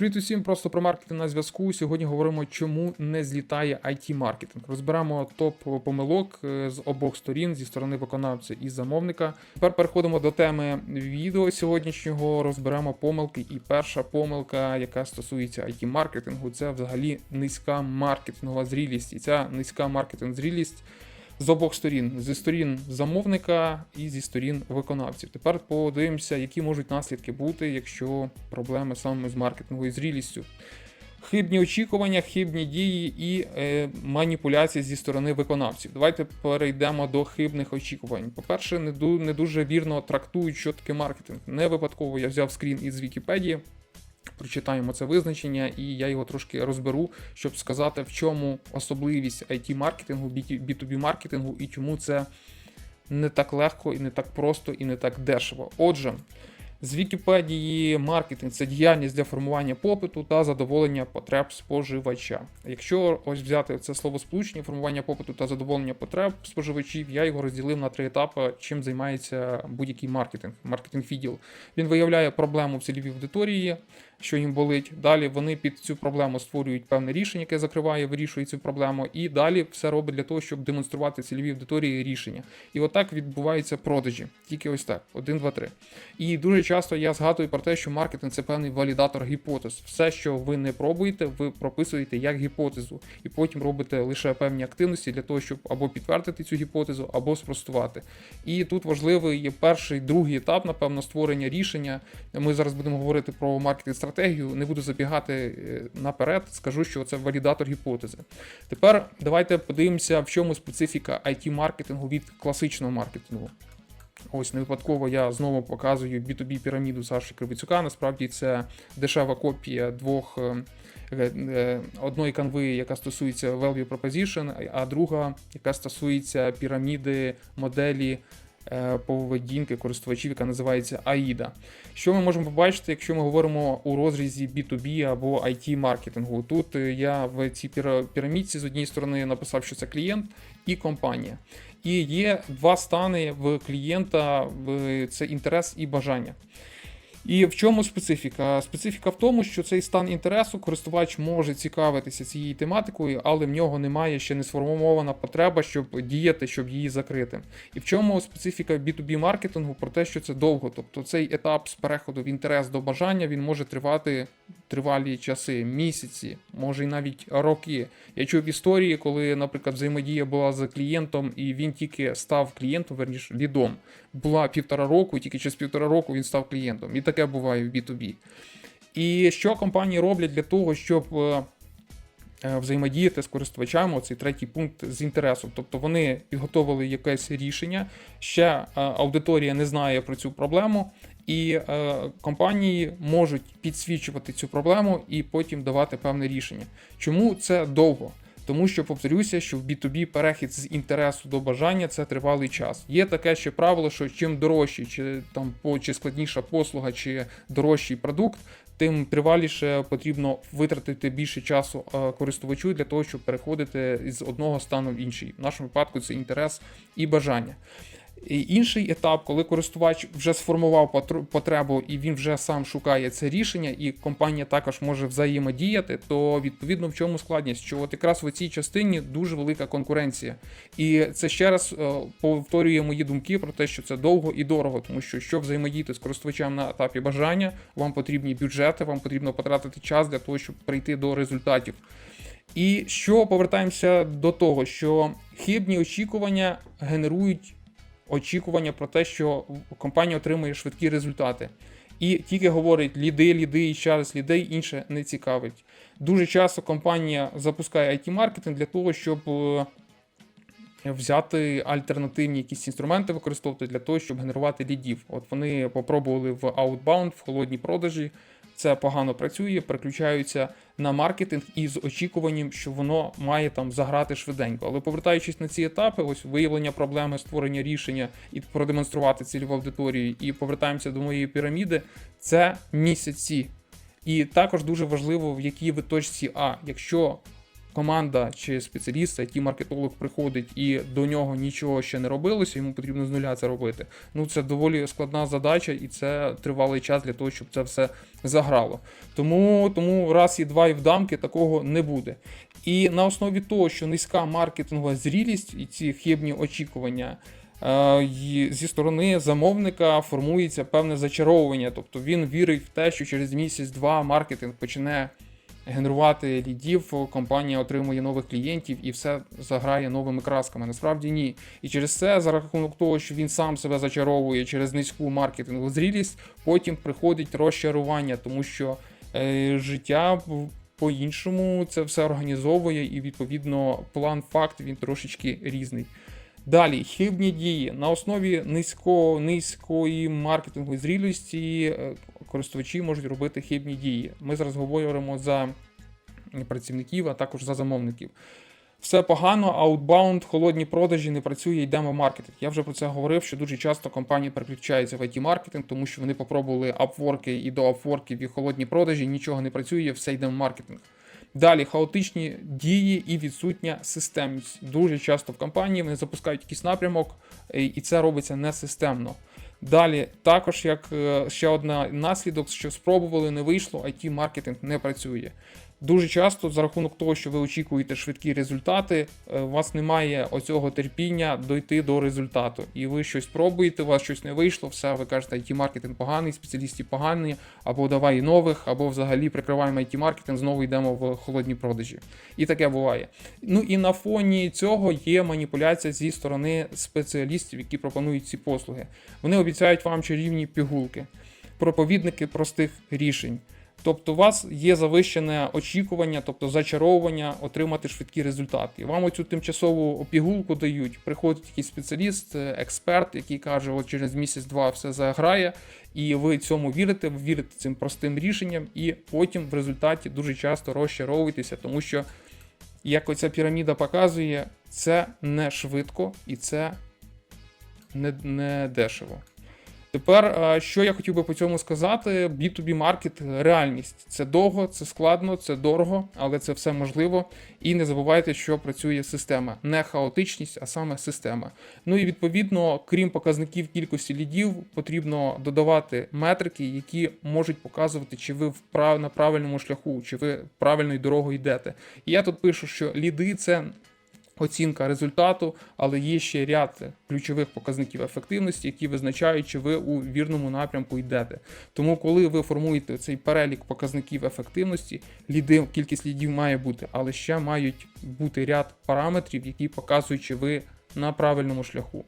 Привіт усім, просто про маркетинг на зв'язку. Сьогодні говоримо, чому не злітає it маркетинг Розберемо топ помилок е, з обох сторін, зі сторони виконавця і замовника. Тепер переходимо до теми відео сьогоднішнього. Розберемо помилки. І перша помилка, яка стосується it маркетингу це взагалі низька маркетингова зрілість. І ця низька маркетинг зрілість з обох сторін: зі сторін замовника і зі сторін виконавців. Тепер подивимося, які можуть наслідки бути, якщо проблеми саме з маркетинговою зрілістю. Хибні очікування, хибні дії і е, маніпуляції зі сторони виконавців. Давайте перейдемо до хибних очікувань. По-перше, не, ду- не дуже вірно трактують, що таке маркетинг. Не випадково я взяв скрін із Вікіпедії. Прочитаємо це визначення, і я його трошки розберу, щоб сказати, в чому особливість it маркетингу B2B маркетингу і чому це не так легко, і не так просто, і не так дешево. Отже, з Вікіпедії маркетинг це діяльність для формування попиту та задоволення потреб споживача. Якщо ось взяти це слово сполучення, формування попиту та задоволення потреб споживачів, я його розділив на три етапи, чим займається будь-який маркетинг, маркетинг відділ. Він виявляє проблему в цільовій аудиторії, що їм болить. Далі вони під цю проблему створюють певне рішення, яке закриває, вирішує цю проблему, і далі все робить для того, щоб демонструвати цільовій аудиторії рішення. І отак відбуваються продажі. Тільки ось так: один, два, три. І дуже часто я згадую про те, що маркетинг це певний валідатор гіпотез. Все, що ви не пробуєте, ви прописуєте як гіпотезу, і потім робите лише певні активності для того, щоб або підтвердити цю гіпотезу, або спростувати. І тут важливий є перший, другий етап, напевно, створення рішення. Ми зараз будемо говорити про маркетинг стратегію. Не буду забігати е, наперед, скажу, що це валідатор гіпотези. Тепер давайте подивимося, в чому специфіка it маркетингу від класичного маркетингу. Ось не випадково я знову показую B2B піраміду Саші Кривицюка. Насправді це дешева копія двох е, е, одної канви, яка стосується value proposition, а друга, яка стосується піраміди моделі поведінки користувачів, яка називається AIDA. Що ми можемо побачити, якщо ми говоримо у розрізі B2B або IT маркетингу? Тут е, я в цій піра- пірамідці з однієї сторони написав, що це клієнт і компанія. І є два стани в клієнта: це інтерес і бажання. І в чому специфіка? Специфіка в тому, що цей стан інтересу користувач може цікавитися цією тематикою, але в нього немає ще не сформована потреба, щоб діяти, щоб її закрити. І в чому специфіка B2B маркетингу про те, що це довго. Тобто цей етап з переходу в інтерес до бажання він може тривати тривалі часи, місяці, може і навіть роки. Я чув історії, коли, наприклад, взаємодія була з клієнтом, і він тільки став клієнтом, верніше лідом. Була півтора року, і тільки через півтора року він став клієнтом. І таке буває в B2B. І що компанії роблять для того, щоб е, е, взаємодіяти з користувачами, оцей третій пункт з інтересом. Тобто вони підготовили якесь рішення, ще е, аудиторія не знає про цю проблему, і компанії можуть підсвічувати цю проблему і потім давати певне рішення. Чому це довго? Тому що повторюся, що в B2B перехід з інтересу до бажання це тривалий час. Є таке ще правило, що чим дорожчий, чи там по чи складніша послуга, чи дорожчий продукт, тим триваліше потрібно витратити більше часу е, користувачу для того, щоб переходити з одного стану в інший. В нашому випадку це інтерес і бажання. І інший етап, коли користувач вже сформував потребу і він вже сам шукає це рішення, і компанія також може взаємодіяти, то відповідно в чому складність? Що от якраз в цій частині дуже велика конкуренція. І це ще раз е, повторює мої думки про те, що це довго і дорого, тому що щоб взаємодіяти з користувачем на етапі бажання, вам потрібні бюджети, вам потрібно потратити час для того, щоб прийти до результатів. І що повертаємося до того, що хибні очікування генерують очікування про те, що компанія отримує швидкі результати. І тільки говорить ліди, ліди і ще раз лідей, інше не цікавить. Дуже часто компанія запускає IT-маркетинг для того, щоб е, взяти альтернативні якісь інструменти використовувати для того, щоб генерувати лідів. От вони попробували в Outbound, в холодній продажі. Це погано працює, переключаються на маркетинг із очікуванням, що воно має там заграти швиденько. Але повертаючись на ці етапи, ось виявлення проблеми, створення рішення і продемонструвати цільову аудиторію, і повертаємося до моєї піраміди, це місяці. І також дуже важливо, в якій ви точці А. Якщо команда чи спеціаліст, it маркетолог приходить і до нього нічого ще не робилося, йому потрібно з нуля це робити. Ну це доволі складна задача, і це тривалий час для того, щоб це все заграло. Тому, тому раз і два і в дамки такого не буде. І на основі того, що низька маркетингова зрілість і ці хибні очікування. е, Зі сторони замовника формується певне зачаровування, тобто він вірить в те, що через місяць-два маркетинг почне генерувати лідів, компанія отримує нових клієнтів і все заграє новими красками. Насправді ні. І через це, за рахунок того, що він сам себе зачаровує через низьку маркетингову зрілість, потім приходить розчарування, тому що е, життя по-іншому це все організовує, і відповідно план факт він трошечки різний. Далі хибні дії на основі низько, низької маркетингової зрілості е, користувачі можуть робити хибні дії. Ми зараз говоримо за працівників, а також за замовників. Все погано, аутбаунд, холодні продажі не працює, йдемо маркетинг. Я вже про це говорив, що дуже часто компанії переключаються в it маркетинг тому що вони попробували апворки і до апворків і холодні продажі, нічого не працює, все йде в маркетинг. Далі хаотичні дії і відсутня системність. Дуже часто в компанії вони запускають якийсь напрямок, і це робиться несистемно. Далі, також як е, ще одна наслідок, що спробували, не вийшло, it маркетинг не працює. Дуже часто, за рахунок того, що ви очікуєте швидкі результати, е, у вас немає оцього терпіння дойти до результату. І ви щось пробуєте, у вас щось не вийшло, все, ви кажете, it маркетинг поганий, спеціалістів погані, або давай нових, або взагалі прикриваємо it маркетинг, знову йдемо в холодні продажі. І таке буває. Ну і на фоні цього є маніпуляція зі сторони спеціалістів, які пропонують ці послуги. Вони обіцяють вам чарівні пігулки, проповідники простих рішень. Тобто у вас є завищене очікування, тобто зачаровування отримати швидкі результати. Вам оцю тимчасову пігулку дають. Приходить якийсь спеціаліст, е, експерт, який каже, от через місяць-два все заграє, і ви цьому вірите, ви вірите цим простим рішенням, і потім в результаті дуже часто розчаровуєтеся, тому що, як оця піраміда показує, це не швидко і це не, не дешево. Тепер, е, що я хотів би по цьому сказати, B2B маркет реальність. Це довго, це складно, це дорого, але це все можливо. І не забувайте, що працює система. Не хаотичність, а саме система. Ну і відповідно, крім показників кількості лідів, потрібно додавати метрики, які можуть показувати, чи ви на правильному шляху, чи ви правильною дорогою йдете. І я тут пишу, що ліди це оцінка результату, але є ще ряд ключових показників ефективності, які визначають, чи ви у вірному напрямку йдете. Тому, коли ви формуєте цей перелік показників ефективності, ліди, кількість лідів має бути, але ще мають бути ряд параметрів, які показують, чи ви на правильному шляху.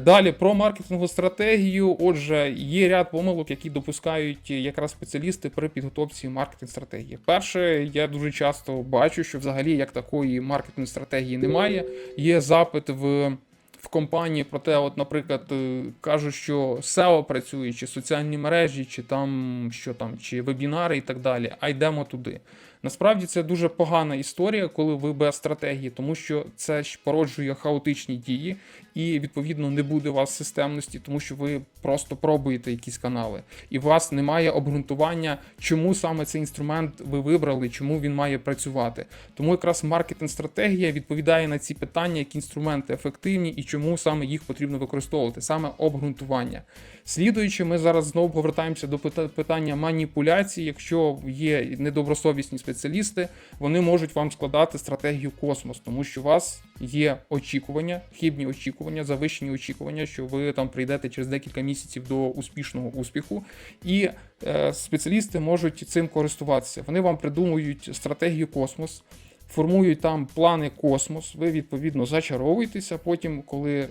Далі про маркетингову стратегію. Отже, є ряд помилок, які допускають якраз спеціалісти при підготовці маркетинг стратегії. Перше, я дуже часто бачу, що взагалі як такої маркетинг стратегії немає. Є запит в. В компанії про те, от, наприклад, е, кажуть, що SEO працює, чи соціальні мережі, чи там що там, чи вебінари і так далі. А йдемо туди. Насправді це дуже погана історія, коли ви без стратегії, тому що це ж породжує хаотичні дії, і відповідно не буде у вас системності, тому що ви просто пробуєте якісь канали, і у вас немає обґрунтування, чому саме цей інструмент ви вибрали, чому він має працювати. Тому якраз маркетинг-стратегія відповідає на ці питання, які інструменти ефективні і чому саме їх потрібно використовувати, саме обґрунтування. Слідуючи, ми зараз знову повертаємося до питання маніпуляції. Якщо є недобросовісні спеціалісти, вони можуть вам складати стратегію космос, тому що у вас є очікування, хибні очікування, завищені очікування, що ви там прийдете через декілька місяців до успішного успіху, і е, спеціалісти можуть цим користуватися. Вони вам придумують стратегію космос. Формують там плани космос, ви відповідно зачаровуєтеся. Потім, коли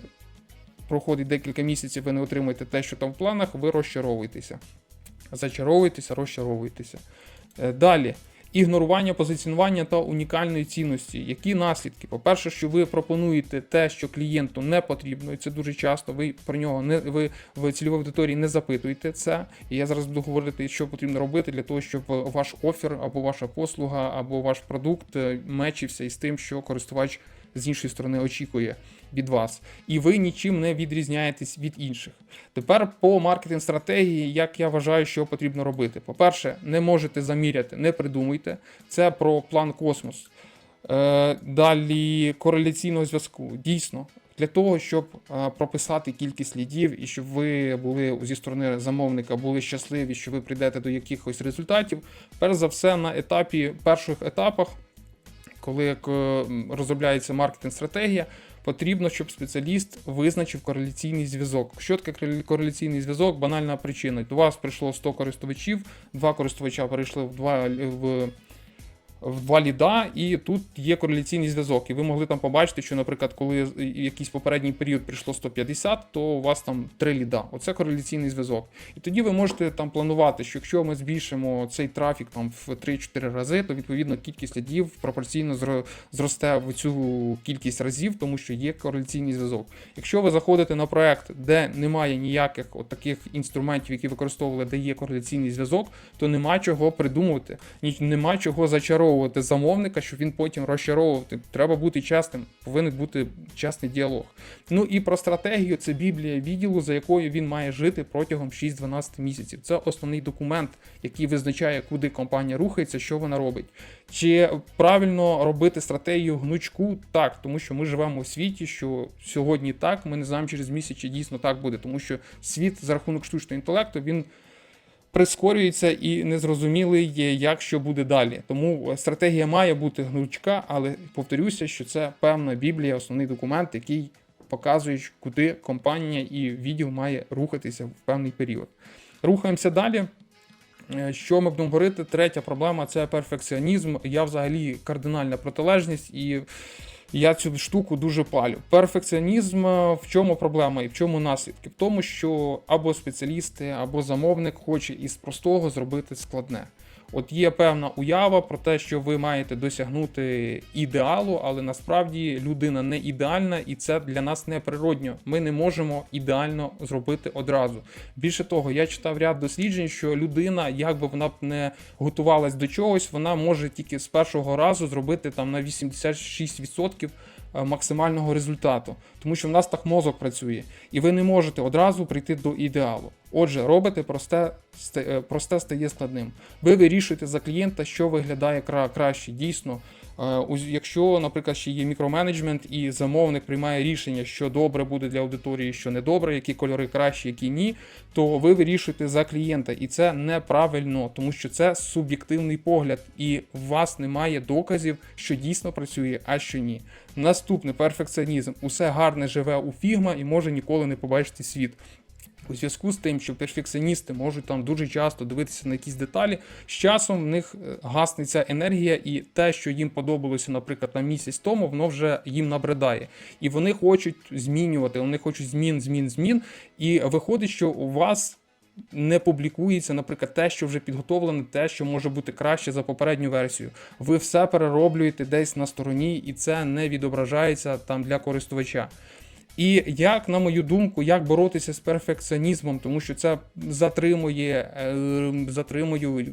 проходить декілька місяців, ви не отримуєте те, що там в планах, ви розчаровуєтеся. Зачаровуєтеся, розчаровуєтеся. Е, Далі. Ігнорування позиціонування та унікальної цінності. Які наслідки? По-перше, що ви пропонуєте те, що клієнту не потрібно, і це дуже часто. Ви про нього не ви в цільовій аудиторії не запитуєте це. І я зараз буду говорити, що потрібно робити для того, щоб ваш офер або ваша послуга, або ваш продукт е, мечився із тим, що користувач з іншої сторони очікує від вас, і ви нічим не відрізняєтесь від інших. Тепер по маркетинг стратегії, як я вважаю, що потрібно робити. По-перше, не можете заміряти, не придумуйте. Це про план космос. Е, Далі кореляційного зв'язку. Дійсно, для того, щоб е, прописати кількість лідів і щоб ви були зі сторони замовника були щасливі, що ви прийдете до якихось результатів. Перш за все, на етапі перших етапах, коли е, розробляється маркетинг-стратегія, потрібно, щоб спеціаліст визначив кореляційний зв'язок. Що таке кореляційний зв'язок? Банальна причина. До вас прийшло 100 користувачів, два користувача перейшли в два в в два ліда, і тут є кореляційний зв'язок. І ви могли там побачити, що, наприклад, коли якийсь попередній період прийшло 150, то у вас там 3 ліда. Оце кореляційний зв'язок. І тоді ви можете там планувати, що якщо ми збільшимо цей трафік там в 3-4 рази, то відповідно кількість лідів пропорційно зро- зросте в цю кількість разів, тому що є кореляційний зв'язок. Якщо ви заходите на проект, де немає ніяких от таких інструментів, які використовували, де є кореляційний зв'язок, то нема чого придумувати, нема чого зачаровувати замовника, щоб він потім розчаровувати. Треба бути чесним, повинен бути чесний діалог. Ну і про стратегію це біблія відділу, за якою він має жити протягом 6-12 місяців. Це основний документ, який визначає, куди компанія рухається, що вона робить. Чи правильно робити стратегію гнучку? Так, тому що ми живемо у світі, що сьогодні так, ми не знаємо через місяць, чи дійсно так буде, тому що світ за рахунок штучного інтелекту він прискорюється і незрозумілий є, як що буде далі. Тому стратегія має бути гнучка, але повторюся, що це певна біблія, основний документ, який показує, куди компанія і відділ має рухатися в певний період. Рухаємося далі. Е, Що ми будемо говорити? Третя проблема це перфекціонізм. Я взагалі кардинальна протилежність, і я цю штуку дуже палю. Перфекціонізм е, в чому проблема і в чому наслідки? В тому, що або спеціалісти, або замовник хоче із простого зробити складне. От є певна уява про те, що ви маєте досягнути ідеалу, але насправді людина не ідеальна, і це для нас не природньо. Ми не можемо ідеально зробити одразу. Більше того, я читав ряд досліджень, що людина, як би вона б не готувалась до чогось, вона може тільки з першого разу зробити там на 86% е, максимального результату, тому що в нас так мозок працює, і ви не можете одразу прийти до ідеалу. Отже, робите просте, е, просте стає складним. Ви вирішуєте за клієнта, що виглядає кра- краще. Дійсно, Е, Якщо, наприклад, ще є мікроменеджмент і замовник приймає рішення, що добре буде для аудиторії, що не добре, які кольори кращі, які ні, то ви вирішуєте за клієнта, і це неправильно, тому що це суб'єктивний погляд, і у вас немає доказів, що дійсно працює, а що ні. Наступне перфекціонізм. Усе гарне живе у фігма і може ніколи не побачити світ. У зв'язку з тим, що перфекціоністи можуть там дуже часто дивитися на якісь деталі, з часом в них е, гасне ця енергія, і те, що їм подобалося, наприклад, на місяць тому, воно вже їм набридає. І вони хочуть змінювати, вони хочуть змін, змін, змін. І виходить, що у вас. Не публікується, наприклад, те, що вже підготовлене, те, що може бути краще за попередню версію. Ви все перероблюєте десь на стороні, і це не відображається там для користувача. І як, на мою думку, як боротися з перфекціонізмом, тому що це затримує, е, затримує е,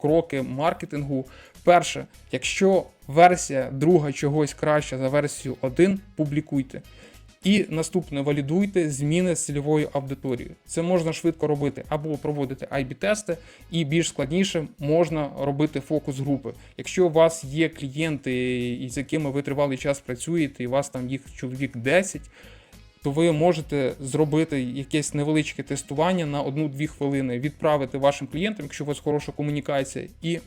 кроки маркетингу. Перше, якщо версія друга чогось краща за версію 1, публікуйте. І наступне валідуйте зміни з цільовою аудиторією. Це можна швидко робити або проводити IB-тести, і більш складніше можна робити фокус групи. Якщо у вас є клієнти, із якими ви тривалий час працюєте, і у вас там їх чоловік 10, то ви можете зробити якесь невеличке тестування на 1-2 хвилини, відправити вашим клієнтам, якщо у вас хороша комунікація, і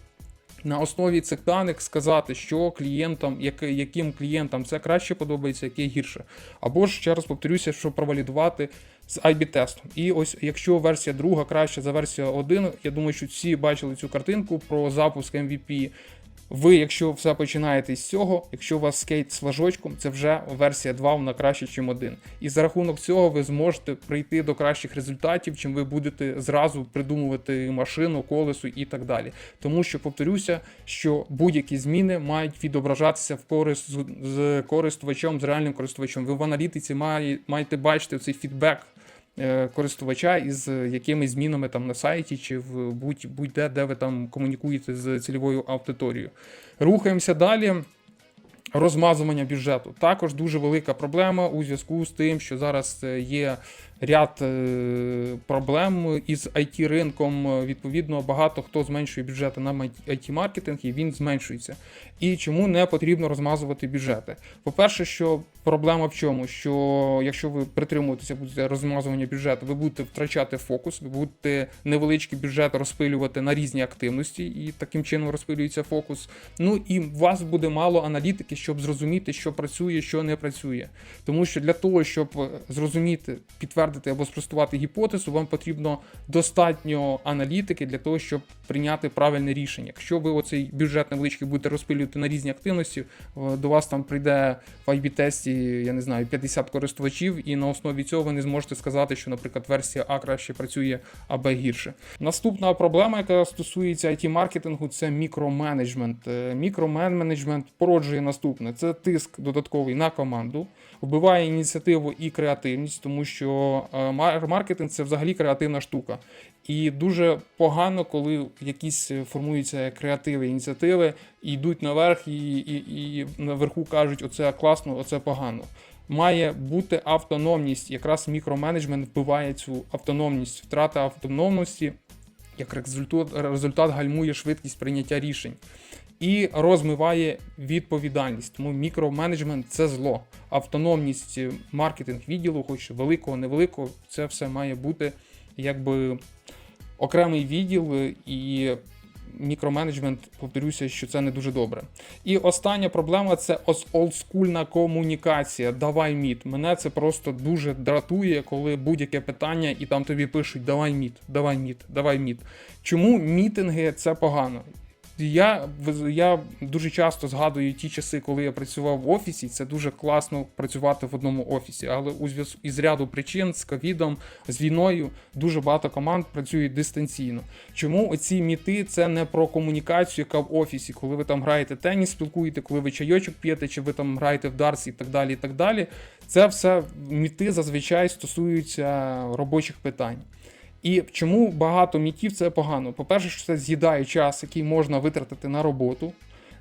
на основі цих даних сказати, що клієнтам, яким клієнтам це краще подобається, яке гірше. Або ж ще раз повторюся, щоб провалідувати з IB-тестом. І ось якщо версія друга краща за версію 1, я думаю, що всі бачили цю картинку про запуск MVP. Ви, якщо все починаєте з цього, якщо у вас скейт з флажочком, це вже версія 2, вона краще, ніж 1. І за рахунок цього ви зможете прийти до кращих результатів, чим ви будете зразу придумувати машину, колесо і так далі. Тому що повторюся, що будь-які зміни мають відображатися в користь з, користувачем, з реальним користувачем. Ви в аналітиці має, маєте бачити цей фідбек користувача із якимись змінами там на сайті чи в будь- будь-де, де ви там комунікуєте з цільовою аудиторією. Рухаємося далі. Розмазування бюджету також дуже велика проблема у зв'язку з тим, що зараз е, є ряд е, проблем із it ринком. Відповідно, багато хто зменшує бюджети на it маркетинг і він зменшується. І чому не потрібно розмазувати бюджети? По-перше, що проблема в чому? Що якщо ви притримуєтеся будете розмазування бюджету, ви будете втрачати фокус, ви будете невеличкий бюджет розпилювати на різні активності, і таким чином розпилюється фокус. Ну і у вас буде мало аналітики, щоб зрозуміти, що працює, що не працює. Тому що для того, щоб зрозуміти, підтвердити або спростувати гіпотезу, вам потрібно достатньо аналітики для того, щоб прийняти правильне рішення. Якщо ви оцей бюджет невеличкий будете розпилювати на різні активності, е, до вас там прийде в IB-тесті, я не знаю, 50 користувачів, і на основі цього ви не зможете сказати, що, наприклад, версія А краще працює, а Б гірше. Наступна проблема, яка стосується it маркетингу це мікроменеджмент. Е, Мікроменеджмент породжує наступне: це тиск додатковий на команду, вбиває ініціативу і креативність, тому що е, маркетинг це взагалі креативна штука. І дуже погано, коли якісь е, формуються креативи, ініціативи, і йдуть наверх, і, і, і наверху кажуть, оце класно, оце погано. Має бути автономність. Якраз мікроменеджмент вбиває цю автономність, втрата автономності, як результат, результат гальмує швидкість прийняття рішень і розмиває відповідальність. Тому мікроменеджмент це зло. Автономність маркетинг відділу, хоч великого, невеликого, це все має бути якби окремий відділ і. Мікроменеджмент, повторюся, що це не дуже добре. І остання проблема це олдскульна комунікація. Давай міт. Мене це просто дуже дратує, коли будь-яке питання, і там тобі пишуть Давай міт, давай міт, давай міт. Чому мітинги це погано? Я, я дуже часто згадую ті часи, коли я працював в офісі. Це дуже класно працювати в одному офісі. Але у зв'язку із ряду причин з ковідом, з війною, дуже багато команд працюють дистанційно. Чому оці міти це не про комунікацію, яка в офісі, коли ви там граєте теніс, спілкуєте, коли ви чайочок п'єте, чи ви там граєте в дарсі і так далі. і так далі. Це все міти зазвичай стосуються робочих питань. І чому багато мітів це погано? По-перше, що це з'їдає час, який можна витратити на роботу.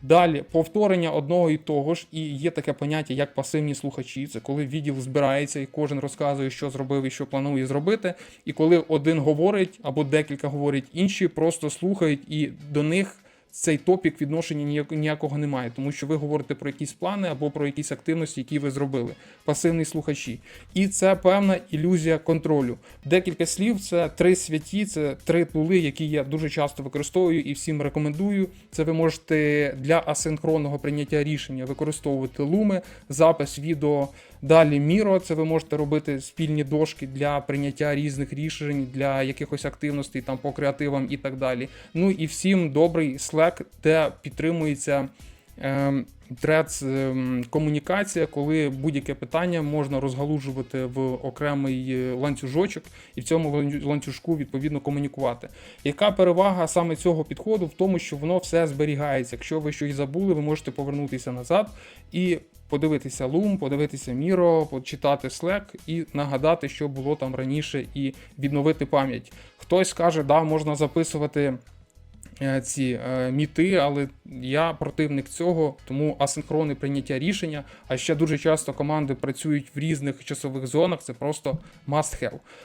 Далі повторення одного і того ж, і є таке поняття, як пасивні слухачі. Це коли відділ збирається і кожен розказує, що зробив і що планує зробити. І коли один говорить або декілька говорять, інші просто слухають, і до них цей топік відношення ніякого немає, тому що ви говорите про якісь плани або про якісь активності, які ви зробили. Пасивні слухачі. І це певна ілюзія контролю. Декілька слів це три святі, це три тули, які я дуже часто використовую і всім рекомендую. Це ви можете для асинхронного прийняття рішення використовувати луми, запис відео. Далі Міро, це ви можете робити спільні дошки для прийняття різних рішень, для якихось активностей там по креативам і так далі. Ну і всім добрий Slack, де підтримується. Ем, Трец ем, комунікація, коли будь-яке питання можна розгалужувати в окремий е, ланцюжочок і в цьому ланцюжку відповідно комунікувати. Яка перевага саме цього підходу в тому, що воно все зберігається. Якщо ви щось забули, ви можете повернутися назад і подивитися Loom, подивитися Miro, почитати Slack і нагадати, що було там раніше, і відновити пам'ять. Хтось каже, да, можна записувати е, ці е, міти, але я противник цього, тому асинхронне прийняття рішення. А ще дуже часто команди працюють в різних часових зонах. Це просто must have.